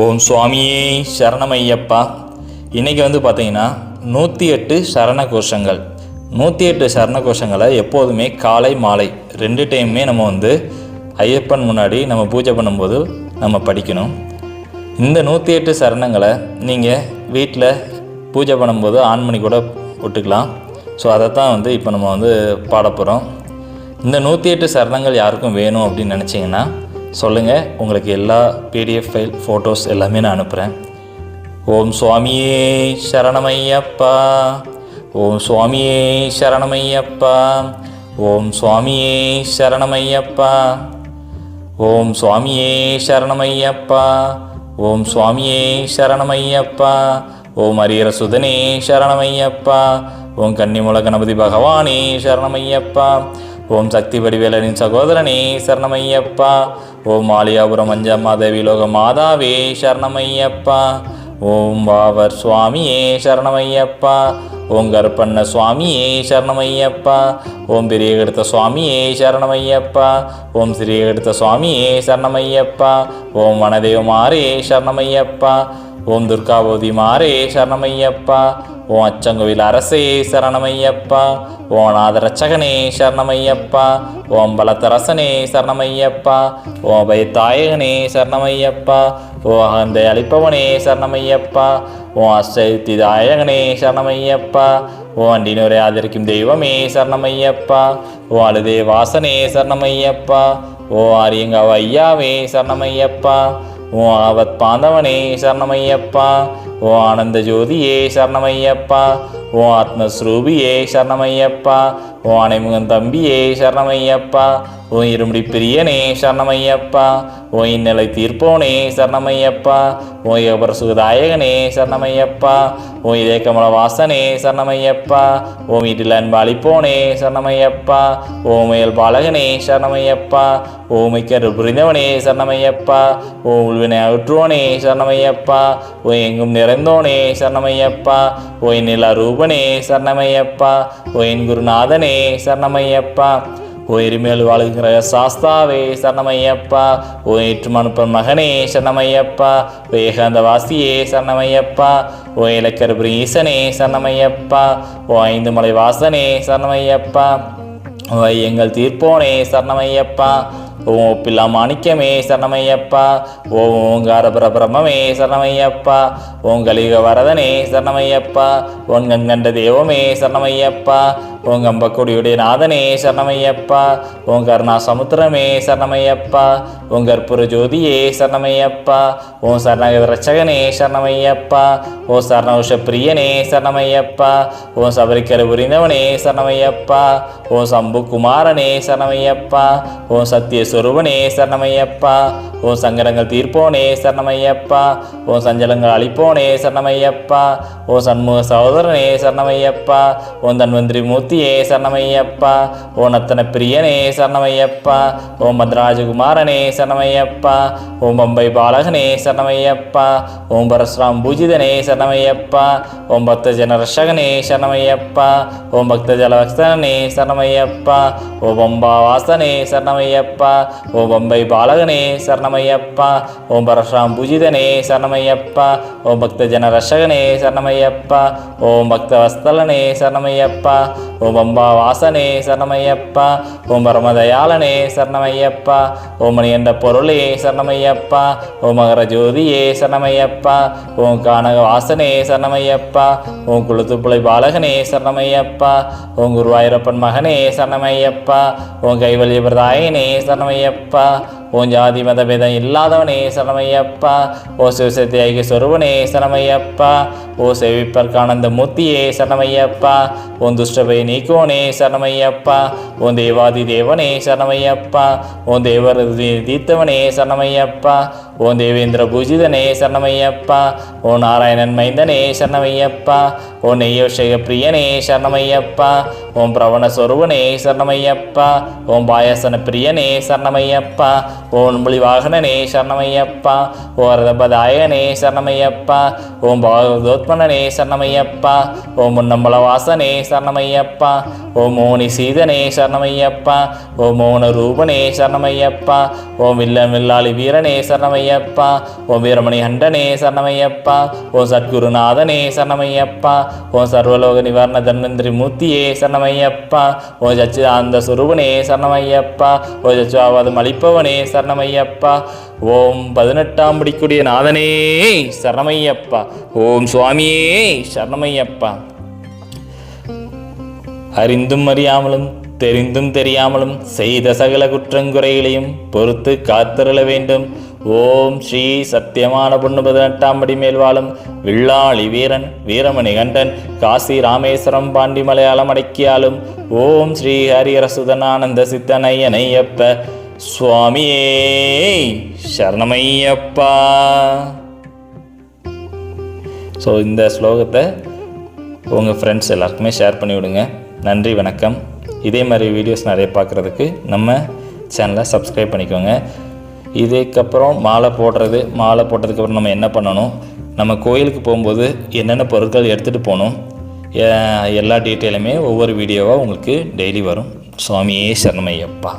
ஓம் சுவாமியே சரணமையப்பா. இன்றைக்கி வந்து பார்த்தீங்கன்னா நூற்றி எட்டு சரண கோஷங்கள் நூற்றி எட்டு சரண கோஷங்களை எப்போதுமே காலை மாலை ரெண்டு டைமுமே நம்ம வந்து ஐயப்பன் முன்னாடி நம்ம பூஜை பண்ணும்போது நம்ம படிக்கணும். இந்த நூற்றி எட்டு சரணங்களை நீங்கள் வீட்டில் பூஜை பண்ணும்போது ஆன் பண்ணி கூட விட்டுக்கலாம் ஸோ அதை தான் வந்து இப்போ நம்ம வந்து பாட போகிறோம் இந்த நூற்றி எட்டு சரணங்கள் யாருக்கும் வேணும் அப்படின்னு நினச்சிங்கன்னா சொல்லுங்கள் உங்களுக்கு எல்லா பிடிஎஃப் ஃபைல் ஃபோட்டோஸ் எல்லாமே நான் அனுப்புகிறேன் ஓம் சுவாமியே சரணமையப்பா. ஓம் சுவாமியே சரணமையப்பா. ஓம் சுவாமியே சரணமையப்பா. ஓம் சுவாமியே சரணமையப்பா. ஓம் சுவாமியே சரணமையப்பா. ஓம் அரியர சுதனே சரணமையப்பா. ஓம் கன்னிமுல கணபதி பகவானே சரணமையப்பா. ஓம் சக்தி வடிவேலனின் சகோதரனே சரணமையப்பா. ஓம் ஆலியாபுரம் அஞ்சம்மாதேவி லோக மாதாவே சரணமையப்பா. ஓம் பாவர் சுவாமியே சரணமையப்பா. ஓம் கருப்பண்ண சுவாமியே சரணமையப்பா. ஓம் பெரிய கெடுத்த சுவாமியே சரணமையப்பா. ஓம் சிறிய கெடுத்த சுவாமியே சரணமையப்பா. ஓம் வனதேவமாரே சரணமையப்பா. ஓம் துர்காபோதி மாரே சரணமையப்பா. ஓம் அச்சங்குவில் அரசே சரணமையப்பா ஓம் நாதரட்சகனே சரணமையப்பா ஓம் பலத்தரசனே சரணமையப்பா ஓம் பயத்தாயகனே சரணமையப்பா ஓ அகந்தை அளிப்பவனே சரணமையப்பா ஓ தாயகனே சரணமையப்பா ஓ அண்டினோரை ஆதரிக்கும் தெய்வமே சரணமையப்பா ஓ அழுதே வாசனே சரணமையப்பா ஓ ஆரியங்காவ ஐயாவே சரணமையப்பா ஓ ஆவத் பாந்தவனே சரணமையப்பா. ஓ ஆனந்த ஜோதியே சரணமையப்பா. ஓ ஆத்மஸ்ரூபியே சரணமையப்பா. ஓ அனைமுகன் தம்பியே சரணமையப்பா ஓ இருமுடி பிரியனே சரணமையப்பா ஓ இந்நிலை தீர்ப்போனே சரணமையப்பா ஓ யோபர சுகதாயகனே சரணமையப்பா ஓ இதே கமல வாசனே சரணமையப்பா ஓ வீட்டில் அன்பளிப்போனே சரணமையப்பா ஓ முயல் பாலகனே சரணமையப்பா ஓ மிக்கரு புரிந்தவனே சரணமையப்பா ஓ உள்வினை அகற்றுவோனே சரணமையப்பா ஓ எங்கும் நிறைந்தோனே சரணமையப்பா ஓ நில ரூபனே சரணமையப்பா ஓ என் குருநாதனே சரணமையப்பா. ஓ எரிமேல் சாஸ்தாவே சரணமையப்பா. ஓ ஏற்றுமனுப்பன் மகனே சரணமையப்பா. வேகாந்த வாசியே சரணமையப்பா. ஓ இலக்கருபுரி ஈசனே சரணமையப்பா. ஓய்ந்து ஐந்து மலை வாசனே சரணமையப்பா. ஓ எங்கள் தீர்ப்போனே சரணமையப்பா. ஓம் ஒப்பில்லா மாணிக்கமே சரணமையப்பா. ஓம் ஓங்காரபுர பிரம்மே சரணமையப்பா. ஓம் கலிக வரதனே சரணமையப்பா. ஓம் கண்கண்ட தெய்வமே சரணமையப்பா. ஓம் கம்பக்குடியுடைய நாதனே சரணமையப்பா. ஓம் கருணா சமுத்திரமே சரணமையப்பா. ஓம் கற்பூர ஜோதியே சரணமையப்பா. ஓம் சரணகத ரட்சகனே சரணமையப்பா. ஓம் சரணவுஷ பிரியனே சரணமையப்பா. ஓம் சபரிக்கரை புரிந்தவனே சரணமையப்பா. ஓம் சம்பு குமாரனே சரணமையப்பா. ஓம் சத்திய சொருவனே சரணமையப்பா. ஓ சங்கடங்கள் தீர்ப்போனே சரணமையப்பா ஓ சஞ்சலங்கள் அழிப்போனே சரணமையப்பா ஓ சண்முக சகோதரனே சரணமையப்பா ஓ தன்வந்திரி மூர்த்தியே சரணமையப்பா ஓ நத்தன பிரியனே சரணமையப்பா ஓம் பத்ராஜகுமாரனே சரணமையப்பா ஓம் பம்பை பாலகனே சரணமையப்பா ஓம் பரசுராம் பூஜிதனே சரணமையப்பா ஓம் பக்த ஜனரஷகனே சரணமையப்பா ஓம் பக்த ஜலபக்தனே சரணமையப்பா ஓ பம்பா வாசனே சரணமையப்பா ஓ பம்பை பாலகனே சரணமையப்பா ஓம் பரசுராம் பூஜிதனே சரணமையப்பா ஓம் பக்த ஜனரஷகனே சரணமையப்பா ஓம் பக்த வஸ்தலனே சரணமையப்பா ஓம் பம்பா வாசனே சரணமையப்பா ஓம் பரமதயாளனே சரணமையப்பா ஓம் மணி என்ற பொருளே சரணமையப்பா ஓம் மகர ஜோதியே சரணமையப்பா ஓம் கானக வாசனே சரணமையப்பா ஓம் குளுத்துப்புளை பாலகனே சரணமையப்பா ஓம் குருவாயூரப்பன் மகனே சரணமையப்பா ஓம் கைவல்ய பிரதாயனே சரணமையப்பா ஓம் ஜாதி மதபேதம் இல்லாதவனே சரணமையப்பா. ஓ சிவசக்தி ஐக்கிய சொருவனே சரணமையப்பா. ஓ செவிப்பற்கானந்த மூர்த்தியே சரணமையப்பா. ஓம் துஷ்டபை நீக்கோனே சரணமையப்பா. ஓம் தேவாதி தேவனே சரணமையப்பா. ஓம் தேவர் தீர்த்தவனே சரணமையப்பா. ஓம் தேவேந்திர பூஜிதனே சரணமையப்பா ஓ நாராயணன் மைந்தனே சரணமையப்பா ஓ நெய்யோஷக பிரியனே சரணமையப்பா ஓம் பிரவண சொருவனே சரணமையப்பா ஓம் பாயசன பிரியனே சரணமையப்பா ஓம் முளி சரணமையப்பா ஓ ரதபதாயனே சரணமையப்பா ஓம் பாகவதோத்மனனே சரணமையப்பா ஓம் முன்னம்பல வாசனே சரணமையப்பா ஓம் மோனி சீதனே சரணமையப்பா ஓம் மோன ரூபனே சரணமையப்பா ஓம் வில்லம் வில்லாளி வீரனே சரணமையப்பா சரணமையப்பா. ஓம் வீரமணி ஹண்டனே சரணமையப்பா. ஓம் சத்குருநாதனே சரணமையப்பா. ஓம் சர்வலோக நிவாரண தன்வந்திரி மூர்த்தியே சரணமையப்பா. ஓம் சச்சிதானந்த சுரூபனே சரணமையப்பா. ஓம் சச்சுவாவாதம் அளிப்பவனே சரணமையப்பா. ஓம் பதினெட்டாம் படிக்குடிய நாதனே சரணமையப்பா. ஓம் சுவாமியே சரணமையப்பா. அறிந்தும் அறியாமலும் தெரிந்தும் தெரியாமலும் செய்த சகல குற்றங்குறைகளையும் பொறுத்து காத்திருள வேண்டும். ஓம் ஸ்ரீ சத்தியமான பொண்ணு பதினெட்டாம் படி மேல் வாழும் வில்லாளி வீரன் வீரமணி கண்டன் காசி ராமேஸ்வரம் பாண்டி மலையாளம் அடக்கியாலும் ஓம் ஸ்ரீ ஹரிஹரசுதனானந்த சித்தனையனையப்ப சுவாமியே சரணமையப்பா. ஸோ இந்த ஸ்லோகத்தை உங்கள் ஃப்ரெண்ட்ஸ் எல்லாருக்குமே ஷேர் பண்ணி விடுங்க நன்றி வணக்கம். இதே மாதிரி வீடியோஸ் நிறைய பார்க்குறதுக்கு நம்ம சேனலை சப்ஸ்கிரைப் பண்ணிக்கோங்க. இதுக்கப்புறம் மாலை போடுறது மாலை போட்டதுக்கப்புறம் நம்ம என்ன பண்ணணும்? நம்ம கோயிலுக்கு போகும்போது என்னென்ன பொருட்கள் எடுத்துகிட்டு போகணும்? எல்லா டீட்டெயிலுமே ஒவ்வொரு வீடியோவாக உங்களுக்கு டெய்லி வரும். சுவாமியே சரணமையப்பா.